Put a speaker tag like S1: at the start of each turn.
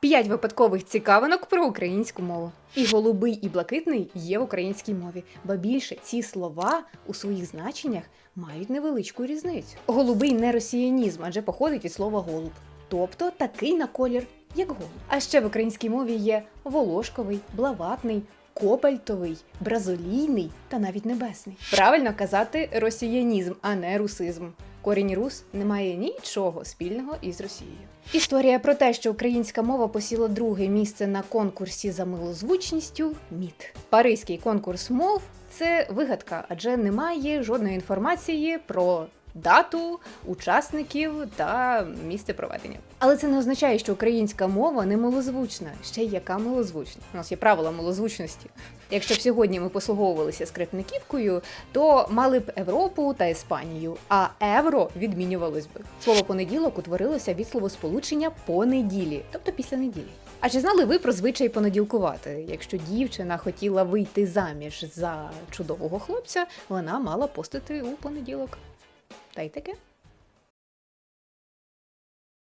S1: П'ять випадкових цікавинок про українську мову. І голубий, і блакитний є в українській мові, ба більше ці слова у своїх значеннях мають невеличку різницю. Голубий не росіянізм, адже походить від слова голуб, тобто такий на колір, як голуб. А ще в українській мові є волошковий, блаватний. Копальтовий, бразолійний та навіть небесний. Правильно казати росіянізм, а не русизм. Корінь рус не має нічого спільного із Росією. Історія про те, що українська мова посіла друге місце на конкурсі за милозвучністю міт. Паризький конкурс мов це вигадка, адже немає жодної інформації про дату, учасників та місце проведення. Але це не означає, що українська мова не милозвучна. Ще яка милозвучна. У нас є правила милозвучності. Якщо б сьогодні ми послуговувалися скрипниківкою, то мали б Європу та Іспанію, а евро відмінювалось би. Слово понеділок утворилося від словосполучення понеділі, тобто після неділі. А чи знали ви про звичай понеділкувати? Якщо дівчина хотіла вийти заміж за чудового хлопця, вона мала постити у понеділок. daiteke.